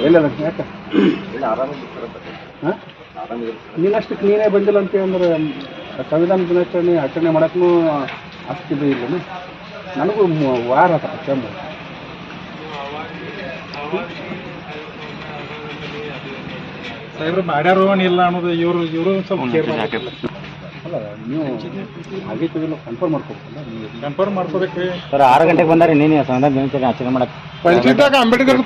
ಇಲ್ಲ ಯಾಕೆ? ಹಾಂ? ನೀನಷ್ಟಕ್ಕೆ ನೀನೇ ಬಂದಿಲ್ಲ ಅಂತ ಅಂದ್ರೆ ಸಂವಿಧಾನ ದಿನಾಚರಣೆ ಆಚರಣೆ ಮಾಡೋಕ್ಕೂ ಅಷ್ಟಿದು ಇಲ್ಲ ನನಗೂ ಮ- ವಾರ ಆತ ಕೆಮ್ಮು ಸಾಹೇಬ್ರು ಮಾಡ್ಯಾರೋ ಇಲ್ಲ ಅನ್ನೋದು ಇವರು ಇವರು ಸ್ವಲ್ಪ ಕೇರ್ ಅಲ್ಲ ನೀವು ಆಗೈತೆ ಇಲ್ಲ ಕನ್ಫರ್ಮ್ ಮಾಡ್ಕೋಬೇಕಲ್ಲ ನೀವು ಕನ್ಫರ್ಮ್ ಮಾಡ್ಕೋಬೇಕ್ರಿ. ಸರ್ ಆರು ಗಂಟೆಗೆ ಬಂದಾರೆ ನೀನು ಸಂವಿಧಾನ ದಿನಾಚರಣೆ ಆಚರಣೆ ಮಾಡಕ್ಕೆ. ಪಂಚಾಯತ್ಯಾಗ ಅಂಬೇಡ್ಕರ್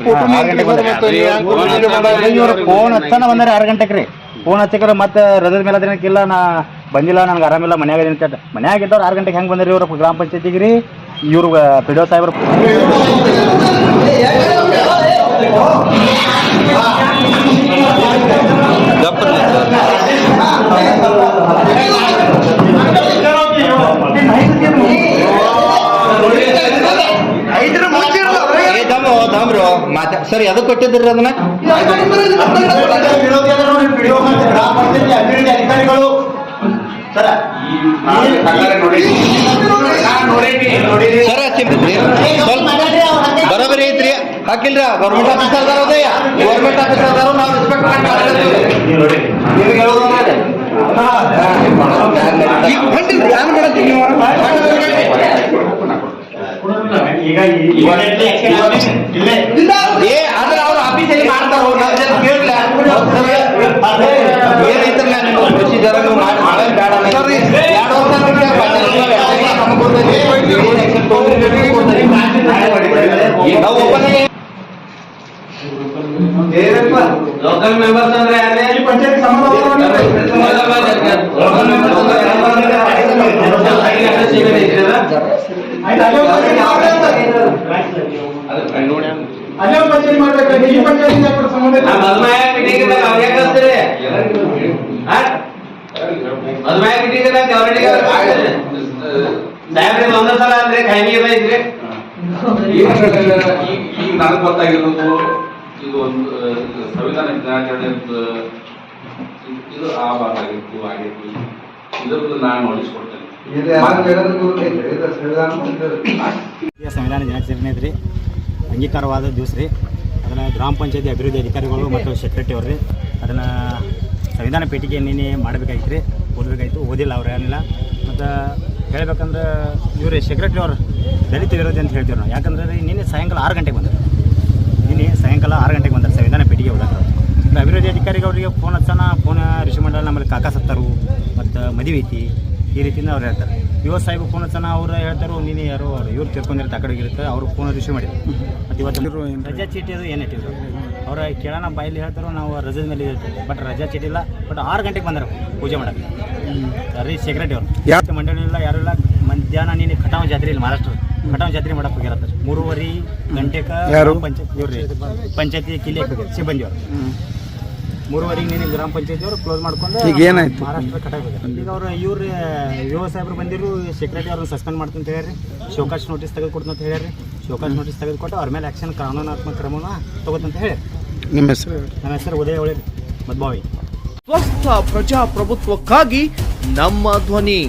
ಫೋನ್ ಹಚ್ಚನ ಬಂದಾರೆ ಆರು ಗಂಟೆಗೆ. ರೀ ಫೋನ್ ಹಚ್ಚಿಕ್ರೆ ಮತ್ತೆ ರಜದ ಮೇಲೆ ದಿನಕ್ಕಿಲ್ಲ ನಾ ಬಂದಿಲ್ಲ ನನಗೆ ಆರಾಮಿಲ್ಲ ಮನ್ಯಾಗ ಅಂತ ಮನ್ಯಾಗ ಇದ್ದವ್ರು ಆರು ಗಂಟೆಗೆ ಹೆಂಗೆ ಬಂದ್ರಿ ಇವ್ರ? ಗ್ರಾಮ ಪಂಚಾಯತಿಗೆ ರೀ ಇವ್ರು ಪಿ ಡಿ ಒ ಸಾಹೇಬ್ರು. ಸರ್ ಅದು ಕೊಟ್ಟಿದ್ರಿ ಅದನ್ನ? ಸರ್ ಬರೋಬರಿ ಐತ್ರಿ. ಹಾಕಿಲ್ರ? ಗೌರ್ಮೆಂಟ್ ಆಫೀಸ್ ಅದಾರ ಅದೇ. ಗೌರ್ಮೆಂಟ್ ಆಫೀಸರ್ ಅದಾರ ನಾವು ರೆಸ್ಪೆಕ್ಟ್ ಏ ಆದ್ರೆ ಅವ್ರ ಆಫೀಸಲ್ಲಿ ಮಾಡ್ತಾರೋ ನಾವು ಜಸ್ಟ್ ಕೇಳಿಲ್ಲ ಏನೈತಲ್ಲ ನಿಮ್ಮ ಪ್ರೊಸೀಜರ್ ನೀವು ಮಾಡಿ ಮಾಡೋದು ಬೇಡ ಸರ್ ಎರಡು ವರ್ಷ ನಮಗೆ ನಮಗೆ ಗೊತ್ತೈತಿ ಏನ್ action ತಗೊಂಡ್ರಿ ನೀವು ಗೊತ್ತೈತಿ. ನಾವು ಒಬ್ಬನೇ ಲೋಕಲ್ ಮೆಂಬರ್ಸ್ ಅಂದ್ರೆ ಯಾರೇ ಪಂಚಾಯತ್ ಅಲ್ಲೇ ಅಂದ್ರೆ ಗೊತ್ತಾಗಿರೋದು ಇದು ಒಂದು ಸಂವಿಧಾನ ದಿನಾಚರಣೆ ಇದು ಆ ಭಾಗ ಆಗಿತ್ತು ಆಗಿತ್ತು ಇದರದ್ದು ನಾನು ನೋಟಿಸ್ ಕೊಡ್ತೇನೆ ಸಂವಿಧಾನ ದಿನಾಚರಣೆ ಐತ್ರಿ ಅಂಗೀಕಾರವಾದ ದಿವಸ ರೀ. ಅದನ್ನು ಗ್ರಾಮ ಪಂಚಾಯತಿ ಅಭಿವೃದ್ಧಿ ಅಧಿಕಾರಿಗಳು ಮತ್ತು ಸೆಕ್ರೆಟರಿ ಅವ್ರಿ ಅದನ್ನು ಸಂವಿಧಾನ ಪೇಟಿಗೆ ನಿನ್ನೆ ಮಾಡಬೇಕಾಗಿತ್ತು ರೀ. ಓದಬೇಕಾಯ್ತು ಓದಿಲ್ಲ ಅವ್ರು ಏನಿಲ್ಲ. ಮತ್ತು ಹೇಳ್ಬೇಕಂದ್ರೆ ಇವ್ರಿ ಸೆಕ್ರೆಟರಿ ಅವ್ರು ದಲಿತ ವಿರೋಧಿ ಅಂತ ಹೇಳ್ತೀವಿ ನಾವು. ಯಾಕಂದ್ರೆ ನಿನ್ನೆ ಸಾಯಂಕಾಲ ಆರು ಗಂಟೆಗೆ ಬಂದರು. ನಿನ್ನೆ ಸಾಯಂಕಾಲ ಆರು ಗಂಟೆಗೆ ಬಂದರು ಸಂವಿಧಾನ ಪೇಟಿಗೆ ಹೋದಾಗ. ಅಭಿವೃದ್ಧಿ ಅಧಿಕಾರಿಗಳಿಗೆ ಫೋನ್ ಹಚ್ಚಾನ ಫೋನ್ ರಿಷಿ ಮಂಡಲ ನಮ್ಮಲ್ಲಿ ಕಾಕಾ ಸತ್ತರು. ಮತ್ತು ಮದುವೆ ಐತಿ. ಈ ರೀತಿಯಿಂದ ಅವ್ರು ಹೇಳ್ತಾರೆ. ಯುವ ಸಾಹೇಬ್ ಫೋನ್ ಹಚ್ಚನ ಅವ್ರು ಹೇಳ್ತಾರೋ ನೀನು ಯಾರೋ ಅವ್ರು. ಇವ್ರು ತಿರ್ಕೊಂಡಿರ್ತಾರೆ ಆ ಕಡೆಗೆ ಇರುತ್ತೆ. ಅವ್ರು ಫೋನ್ ರಿಸೀವ್ ಮಾಡಿದ್ರು. ಮತ್ತು ಇವತ್ತು ರಜಾ ಚೀಟಿ ಅದು ಏನಿಟ್ಟಿದ್ರು ಅವ್ರ ಕೇಳೋಣ ಬಾಯಲ್ಲಿ ಹೇಳ್ತಾರೋ ನಾವು ರಜದ ಮೇಲೆ ಇರ್ತೀವಿ ಬಟ್ ರಜಾ ಚೀಟಿ ಇಲ್ಲ. ಬಟ್ ಆರು ಗಂಟೆಗೆ ಬಂದರು ಪೂಜೆ ಮಾಡಕ್ಕೆ. ಸರಿ ಸೆಕ್ರೆಟರಿ ಅವರು ಯಾಕೆ ಮಂಡಳಿ ಇಲ್ಲ ಯಾರು ಇಲ್ಲ. ಮಧ್ಯಾಹ್ನ ನೀನು ಖಟಾವ್ ಜಾತ್ರೆ ಇಲ್ಲಿ ಮಹಾರಾಷ್ಟ್ರ. ಖಟಾವ್ ಜಾತ್ರೆ ಮಾಡಕ್ಕೆ ಹೋಗಿರತ್ತೆ. ಮೂರುವರೆ ಗಂಟೆಗೆ ಪಂಚಾಯತ್ ಇವ್ರಿ ಪಂಚಾಯತಿ ಕಿಲಿ ಸಿಬ್ಬಂದಿ ಅವರು. ಮೂರುವರೆಗೆ ನೀನು ಗ್ರಾಮ ಪಂಚಾಯತಿಯವರು ಕ್ಲೋಸ್ ಮಾಡ್ಕೊಂಡು ಈಗ ಏನಾಯ್ತು? ಮಹಾರಾಷ್ಟ್ರ ಕಟಾಕ್ ಈಗ ಅವ್ರು ಇವ್ರು ಯುವ ಸಾಹೇಬ್ರು ಬಂದಿರು ಸೆಕ್ರೆಟರಿ ಅವ್ರನ್ನ ಸಸ್ಪೆಂಡ್ ಮಾಡ್ತೀನಿ ಅಂತ ಹೇಳ್ರಿ ಶೋಕಾಶ್ ನೋಟಿಸ್ ತೆಗೆದು ಕೊಡ್ತೀನಿ ಅಂತ ಹೇಳ್ರಿ ಶೋಕಾಶ್ ನೋಟಿಸ್ ತೆಗೆದು ಕೊಟ್ಟು ಅವ್ರ ಮೇಲೆ ಆ್ಯಕ್ಷನ್ ಕಾನೂನಾತ್ಮಕ ಕ್ರಮನ ತಗೋತಂತ ಹೇಳಿ ನಿಮ್ಮ ಹೆಸರು ನನ್ನ ಹೆಸರು ಉದಯ ಒಳ್ಳೆ ಮದ್ಭಾವಿ ಸ್ವಸ್ಥ ಪ್ರಜಾಪ್ರಭುತ್ವಕ್ಕಾಗಿ ನಮ್ಮ ಧ್ವನಿ.